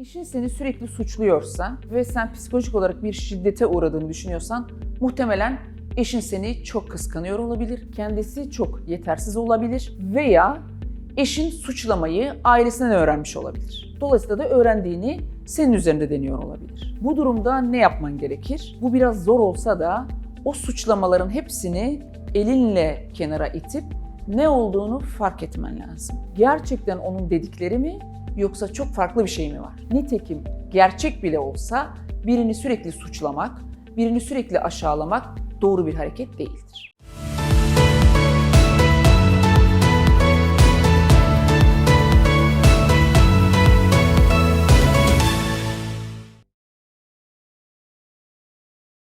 Eşin seni sürekli suçluyorsa ve sen psikolojik olarak bir şiddete uğradığını düşünüyorsan muhtemelen eşin seni çok kıskanıyor olabilir. Kendisi çok yetersiz olabilir veya eşin suçlamayı ailesinden öğrenmiş olabilir. Dolayısıyla da öğrendiğini senin üzerinde deniyor olabilir. Bu durumda ne yapman gerekir? Bu biraz zor olsa da o suçlamaların hepsini elinle kenara itip ne olduğunu fark etmen lazım. Gerçekten onun dedikleri mi yoksa çok farklı bir şey mi var? Nitekim gerçek bile olsa birini sürekli suçlamak, birini sürekli aşağılamak doğru bir hareket değildir.